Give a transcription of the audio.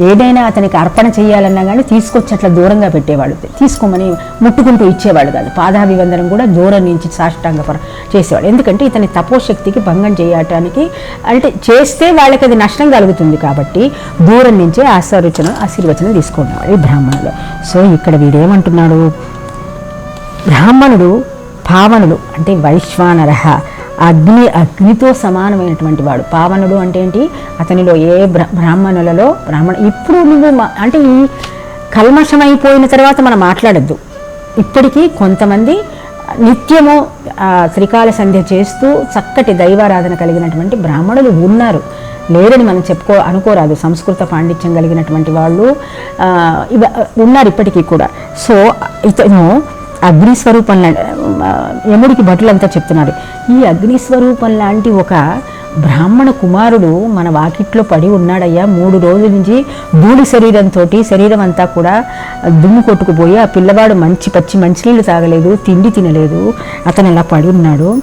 ఏదైనా అతనికి అర్పణ చేయాలన్నా కానీ తీసుకొచ్చి అట్లా దూరంగా పెట్టేవాడు తీసుకోమని ముట్టుకుంటూ ఇచ్చేవాడు కాదు. పాదాభివందనం కూడా దూరం నుంచి సాష్టాంగపర చేసేవాడు ఎందుకంటే ఇతని తపోశక్తికి భంగం చేయటానికి అంటే చేస్తే వాళ్ళకి అది నష్టం కలుగుతుంది కాబట్టి దూరం నుంచే ఆశీర్వచనం ఆశీర్వచనం తీసుకునేవాడు ఈ బ్రాహ్మణులు. సో ఇక్కడ వీడేమంటున్నాడు? బ్రాహ్మణుడు పావనుడు అంటే వైశ్వానరహ. అగ్ని అగ్నితో సమానమైనటువంటి వాడు. పావనుడు అంటే ఏంటి? అతనిలో ఏ బ్రాహ్మణులలో బ్రాహ్మణ ఇప్పుడు నువ్వు మా- అంటే ఈ కల్మషమైపోయిన తర్వాత మనం మాట్లాడద్దు. ఇప్పటికీ కొంతమంది నిత్యము శ్రీకాల సంధ్య చేస్తూ చక్కటి దైవారాధన కలిగినటువంటి బ్రాహ్మణులు ఉన్నారు. లేరని మనం చెప్పుకో అనుకోరాదు. సంస్కృత పాండిత్యం కలిగినటువంటి వాళ్ళు ఇవ ఉన్నారు ఇప్పటికీ కూడా. సో ఇతను అగ్ని స్వరూపంలో యముడికి భటులంతా చెప్తున్నారు. ఈ అగ్ని స్వరూపం లాంటి ఒక బ్రాహ్మణ కుమారుడు మన వాకిట్లో పడి ఉన్నాడయ్యా. మూడు రోజుల నుంచి ధూళి శరీరంతో శరీరం అంతా కూడా దుమ్ము కొట్టుకుపోయి ఆ పిల్లవాడు మంచి పచ్చి మంచినీళ్ళు తాగలేదు తిండి తినలేదు. అతను అలా పడి ఉన్నాడు.